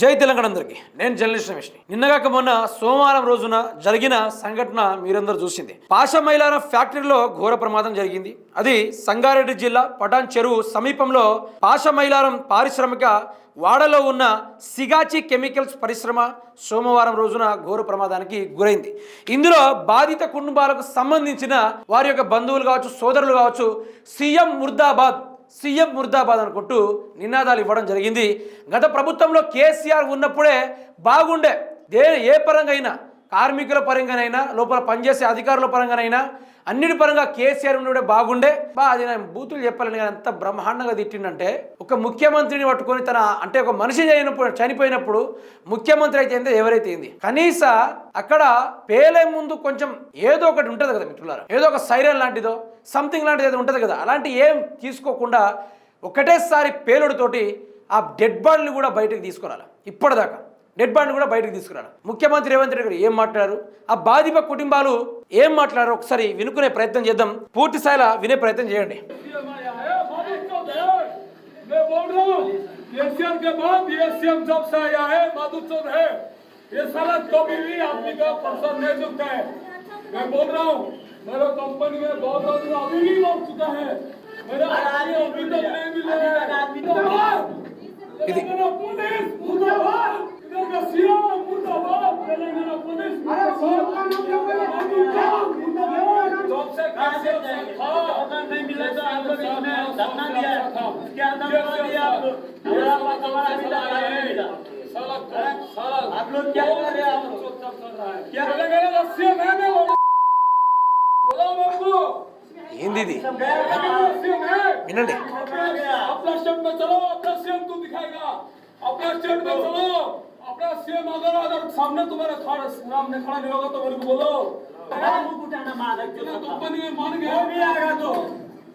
జై తెలంగాణ అందరికి. నేను జర్నలిస్ట్ రమేష్ని. నిన్నగాక మొన్న సోమవారం రోజున జరిగిన సంఘటన మీరందరూ చూసింది. పాష మైలారం ఫ్యాక్టరీలో ఘోర ప్రమాదం జరిగింది. అది సంగారెడ్డి జిల్లా పటాన్ చెరువు సమీపంలో పాష మైలారం పారిశ్రామిక వాడలో ఉన్న సిగాచి కెమికల్స్ పరిశ్రమ సోమవారం రోజున ఘోర ప్రమాదానికి గురైంది. ఇందులో బాధిత కుటుంబాలకు సంబంధించిన వారి యొక్క బంధువులు కావచ్చు సోదరులు కావచ్చు సీఎం ముర్దాబాద్ సీఎం ముర్దాబాద్ అనుకుంటూ నినాదాలు ఇవ్వడం జరిగింది. గత ప్రభుత్వంలో కేసీఆర్ ఉన్నప్పుడే బాగుండే. దే ఏ పరంగా అయినా కార్మికుల పరంగానైనా లోపల పనిచేసే అధికారుల పరంగానైనా అన్నిటి పరంగా కేసీఆర్ ఉండే బాగుండే. బా అది నేను బూతులు చెప్పాలని కానీ అంత బ్రహ్మాండంగా తిట్టిండంటే ఒక ముఖ్యమంత్రిని పట్టుకొని తన అంటే ఒక మనిషి చనిపోయినప్పుడు చనిపోయినప్పుడు ముఖ్యమంత్రి అయితే ఎవరైతే అయింది కనీస అక్కడ పేలే ముందు కొంచెం ఏదో ఒకటి ఉంటుంది కదా మిత్రులారా. ఏదో ఒక సైరన్ లాంటిదో సంథింగ్ లాంటిది ఏదో ఉంటుంది కదా. అలాంటి ఏం తీసుకోకుండా ఒకటేసారి పేలుడుతోటి ఆ డెడ్ బాడీని కూడా బయటకు తీసుకురాలి. ఇప్పటిదాకా. డెడ్ బాడీని కూడా బయటకు తీసుకురాలి ముఖ్యమంత్రి రేవంత్ రెడ్డి గారు ఏం మాట్లాడారు ఆ బాధిత కుటుంబాలు ఏం మాట్లాడారు ఒకసారి వినుకునే ప్రయత్నం చేద్దాం పూర్తి స్థాయిలో వినే ప్రయత్నం చేయండి सीएम आया है बारिश तो है मैं बोल रहा हूँ ये सीएम के बाद ये सीएम जब से आया है माधु चौध है ये साला कभी भी आदमी का पर्सन नहीं चुकता है मैं बोल रहा हूँ मेरे कंपनी में बहुत आदमी अभी भी मर चुका है मेरे आदमी अभी तक नहीं मिले हैं Telangana police Burada siyah, burada bak. Belediye polis. Hayır, siyahlar yok ya böyle. Abi yok. Burada yok. Yoksa kastetler. Ondan ben millete aldım ekmeğe. Zaten diye. Eski adamlar diye yaptı. Buraya bakamana bir daha yapmayacak. Salak. Salak. Ablam geldiler ya. Gel gel Asya meme oğlum. Ulan oğlum. ఏంది వినండి అప్లా state బెంచలో అప్లా state తో దిఖాయిగా అప్లా state బెంచలో में चलो अपना CM अगर अगर सामने तुम्हारे खड़ा सामने खड़ा नहीं होगा तो मेरे को बोलो हमारा मुंह उठाना मार तेरा कंपनी में मान गया वो भी आएगा तो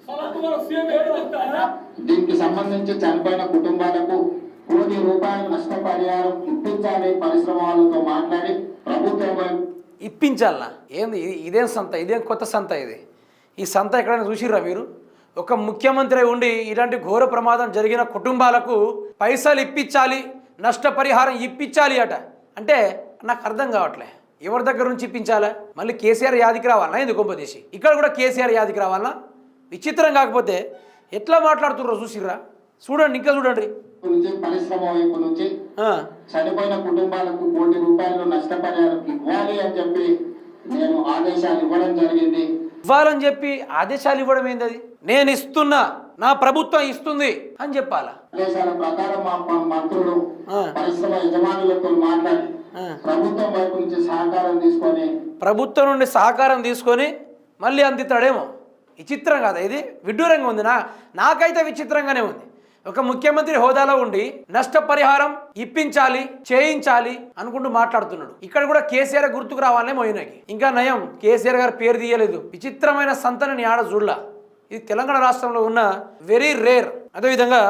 साला तुम्हारा सीएम है लगता है దీనికి సంబంధించి చనిపోయిన కుటుంబాలకు కోటి రూపాయల నష్టపరిహారం ఇప్పించాలి పరిశ్రమ వాళ్ళతో మాట్లాడి ప్రభుత్వం వైపు ఇప్పించాలనా ఏంది ఇది- ఇదేం సంత ఇదేం కొత్త సంత ఇది ఈ సంత ఎక్కడైనా చూసిర్రా మీరు ఒక ముఖ్యమంత్రి ఉండి ఇలాంటి ఘోర ప్రమాదం జరిగిన కుటుంబాలకు పైసలు ఇప్పించాలి నష్టపరిహారం ఇప్పించాలి అట. అంటే నాకు అర్థం కావట్లే. ఎవరి దగ్గర నుంచి ఇప్పించాలా? మళ్ళీ కేసీఆర్ యాదికి రావాలనా ఇది గొప్పదేశి ఇక్కడ కూడా కేసీఆర్ యాదికి రావాలనా విచిత్రం కాకపోతే ఎట్లా మాట్లాడుతుర్రో చూసిర్రా? చూడండి ఇంకా చూడండి. నుంచి పరిశ్రమ వైపు నుంచి ఆ, చనిపోయిన కుటుంబాలకు కోటి రూపాయలు నష్టపరిహారం ఇవ్వాలి అని చెప్పి నేను ఆదేశాలు ఇవ్వడం జరిగింది. ఇవ్వాలని చెప్పి ఆదేశాలు ఇవ్వడం ఏంది అది నేను ఇస్తున్నా. నా ప్రభుత్వం ఇస్తుంది అని చెప్పాలా? ఆదేశాల ప్రకారం మా మా మంత్రులు ఆ. పరిశ్రమ యజమానులతో మాట్లాడి ఆ. ప్రభుత్వం వైపు నుంచి సహకారం తీసుకొని ప్రభుత్వం నుండి సహకారం తీసుకొని మళ్ళీ అందిస్తాడేమో. విచిత్రం కదా ఇది? విడ్డూరంగా ఉంది. నా నాకైతే విచిత్రంగానే ఉంది. ఒక ముఖ్యమంత్రి హోదాలో ఉండి నష్టపరిహారం ఇప్పించాలి చేయించాలి అనుకుంటూ మాట్లాడుతున్నాడు. ఇక్కడ కూడా కేసీఆర్ గుర్తుకు రావాలనే మోయినకి. ఇంకా నయం కేసీఆర్ గారి పేరు తీయలేదు. విచిత్రమైన సంతని నీ ఆడ చూడలా. ఇది తెలంగాణ రాష్ట్రంలో ఉన్న వెరీ రేర్ అదేవిధంగా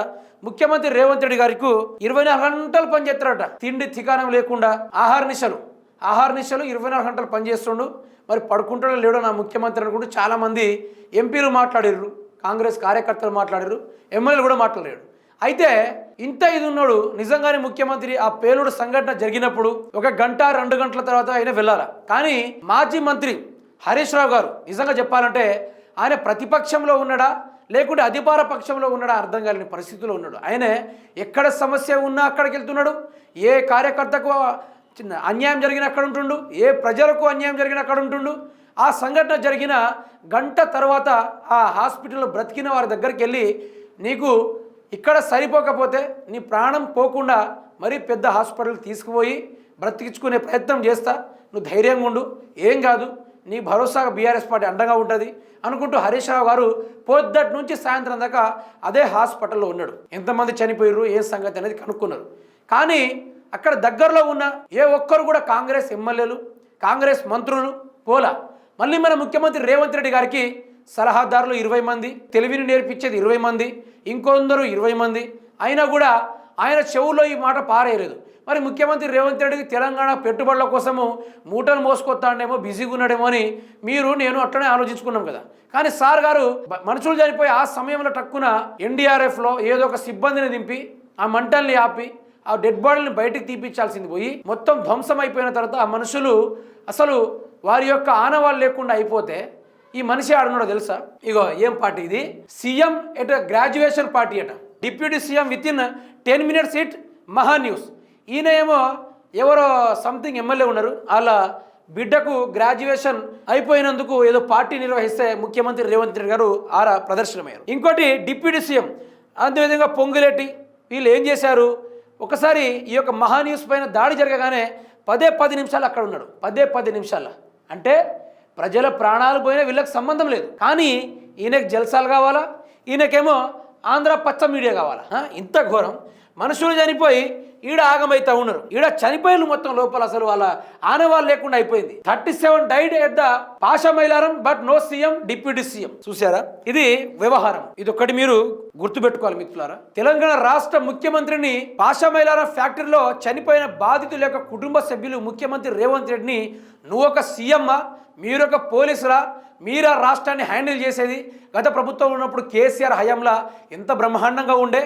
ముఖ్యమంత్రి రేవంత్ రెడ్డి గారికి ఇరవై నాలుగు గంటలు పనిచేస్తారట. తిండి తికానం లేకుండా ఆహార నిశలు. ఆహార నిశలు ఇరవై నాలుగు గంటలు పనిచేస్తుండు. మరి పడుకుంటాడో లేడో నా ముఖ్యమంత్రి అనుకుంటూ చాలామంది ఎంపీలు మాట్లాడిర్రు. కాంగ్రెస్ కార్యకర్తలు మాట్లాడారు ఎమ్మెల్యేలు కూడా మాట్లాడారు అయితే ఇంత ఇది ఉన్నాడు నిజంగానే ముఖ్యమంత్రి ఆ పేలుడు సంఘటన జరిగినప్పుడు ఒక గంట రెండు గంటల తర్వాత ఆయన వెళ్ళాలా? కానీ మాజీ మంత్రి హరీష్ రావు గారు నిజంగా చెప్పాలంటే ఆయన ప్రతిపక్షంలో ఉన్నాడా? లేకుంటే అధికార పక్షంలో ఉన్నాడా? అర్థం కాలేని పరిస్థితిలో ఉన్నాడు. ఆయనే ఎక్కడ సమస్య ఉన్నా అక్కడికి వెళ్తున్నాడు. ఏ కార్యకర్తకు చిన్న అన్యాయం జరిగిన అక్కడ ఉంటుండు. ఏ ప్రజలకు అన్యాయం జరిగిన అక్కడ ఉంటుండు. ఆ సంఘటన జరిగిన గంట తర్వాత ఆ హాస్పిటల్లో బ్రతికిన వారి దగ్గరికి వెళ్ళి నీకు ఇక్కడ సరిపోకపోతే నీ ప్రాణం పోకుండా మరీ పెద్ద హాస్పిటల్కి తీసుకుపోయి బ్రతికించుకునే ప్రయత్నం చేస్తా. నువ్వు ధైర్యంగా ఉండు. ఏం కాదు. నీ భరోసాగా బీఆర్ఎస్ పార్టీ అండగా ఉంటుంది అనుకుంటూ హరీష్ రావు గారు పొద్దటి నుంచి సాయంత్రం దాకా అదే హాస్పిటల్లో ఉన్నాడు. ఎంతమంది చనిపోయారు ఏ సంగతి అనేది కనుక్కున్నారు. కానీ అక్కడ దగ్గరలో ఉన్న ఏ ఒక్కరు కూడా కాంగ్రెస్ ఎమ్మెల్యేలు కాంగ్రెస్ మంత్రులు పోలా. మళ్ళీ మన ముఖ్యమంత్రి రేవంత్ రెడ్డి గారికి సలహాదారులు ఇరవై మంది తెలివిని నేర్పించేది ఇరవై మంది ఇంకొందరు ఇరవై మంది. అయినా కూడా ఆయన చెవుల్లో ఈ మాట పారేయలేదు. మరి ముఖ్యమంత్రి రేవంత్ రెడ్డికి తెలంగాణ పెట్టుబడుల కోసము మూటలు మోసుకొస్తాడేమో బిజీగా ఉన్నాడేమో అని మీరు నేను అట్లనే ఆలోచించుకున్నాం కదా. కానీ సార్ గారు మనుషులు చనిపోయి ఆ సమయంలో టక్కున ఎన్డీఆర్ఎఫ్లో ఏదో ఒక సిబ్బందిని దింపి ఆ మంటల్ని ఆపి ఆ డెడ్ బాడీని బయటికి తీపించాల్సింది పోయి మొత్తం ధ్వంసం అయిపోయిన తర్వాత ఆ మనుషులు అసలు వారి యొక్క ఆనవాళ్ళు లేకుండా అయిపోతే ఈ మనిషి ఆడున్నాడో తెలుసా? ఇగో ఏం పార్టీ ఇది? C M at graduation party అట. Deputy C M with in ten minutes it Maha news ఈయన ఏమో ఎవరో సంథింగ్ ఎమ్మెల్యే ఉన్నారు. వాళ్ళ బిడ్డకు గ్రాడ్యుయేషన్ అయిపోయినందుకు ఏదో పార్టీ నిర్వహిస్తే ముఖ్యమంత్రి రేవంత్ రెడ్డి గారు ఆరా ప్రదర్శనమయ్యారు. ఇంకోటి డిప్యూటీ సీఎం. అదేవిధంగా పొంగులేటి వీళ్ళు ఏం చేశారు? ఒకసారి ఈ యొక్క మహా న్యూస్ పైన దాడి జరగగానే పదే పది నిమిషాలు అక్కడ ఉన్నాడు. పదే పది నిమిషాల. అంటే ప్రజల ప్రాణాలు పోయినా వీళ్ళకి సంబంధం లేదు. కానీ ఈయనకి జల్సాలు కావాలా? ఈయనకేమో ఆంధ్ర పచ్చ మీడియా కావాలా? ఇంత ఘోరం. మనుషులు చనిపోయి ఈడ ఆగమైతా ఉన్నారు. ఈడ చనిపోయిన మొత్తం లోపల అసలు వాళ్ళ ఆనవాళ్ళు లేకుండా అయిపోయింది. Thirty seven died at the Pasha Mailaram but no C M deputy C M. చూసారా ఇది వ్యవహారం. ఇది ఒకటి మీరు గుర్తుపెట్టుకోవాలి మిత్రులారా. తెలంగాణ రాష్ట్ర ముఖ్యమంత్రిని పాషా మైలారం ఫ్యాక్టరీలో చనిపోయిన బాధితుల యొక్క కుటుంబ సభ్యులు ముఖ్యమంత్రి రేవంత్ రెడ్డిని నువ్వు ఒక సీఎమ్మా మీరొక పోలీసులా మీరా రాష్ట్రాన్ని హ్యాండిల్ చేసేది? గత ప్రభుత్వం ఉన్నప్పుడు కేసీఆర్ హయాంలో ఎంత బ్రహ్మాండంగా ఉండే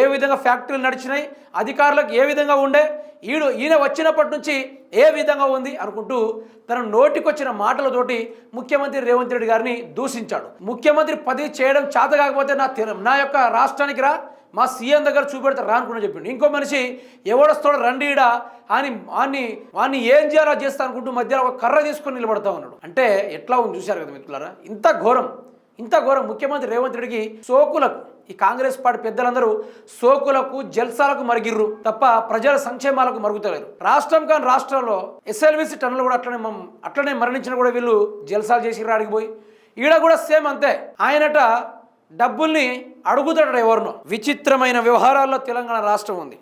ఏ విధంగా ఫ్యాక్టరీలు నడిచినాయి అధికారులకు ఏ విధంగా ఉండే ఈడు ఈయన వచ్చినప్పటి నుంచి ఏ విధంగా ఉంది అనుకుంటూ తన నోటికొచ్చిన మాటలతోటి ముఖ్యమంత్రి రేవంత్ రెడ్డి గారిని దూషించాడు. ముఖ్యమంత్రి పదవి చేయడం చేత కాకపోతే నా నా యొక్క రాష్ట్రానికి రా మా సీఎం దగ్గర చూపెడతా రా చెప్పిండు. ఇంకో మనిషి ఎవడొస్తాడు రండి ఈడ అని వాన్ని వాన్ని ఏం చేయాలో చేస్తా అనుకుంటూ మధ్యలో ఒక కర్ర తీసుకొని నిలబడతా ఉన్నాడు. అంటే ఎట్లా ఉంది చూశారు కదా మిత్రులారా? ఇంత ఘోరం ఇంత ఘోరం. ముఖ్యమంత్రి రేవంత్ రెడ్డికి సోకులకు ఈ కాంగ్రెస్ పార్టీ పెద్దలందరూ సోకులకు జల్సాలకు మరిగిర్రు తప్ప ప్రజల సంక్షేమాలకు మరుగుతలేరు. రాష్ట్రం కాని రాష్ట్రంలో ఎస్ఎల్విసి టన్నులు కూడా అట్లనే అట్లనే మరణించిన కూడా వీళ్ళు జల్సాలు చేసి రాడికి పోయి. ఈడ కూడా సేమ్ అంతే. ఆయనట డబ్బుల్ని అడుగుతాడు ఎవరినో విచిత్రమైన వ్యవహారాల్లో తెలంగాణ రాష్ట్రం ఉంది.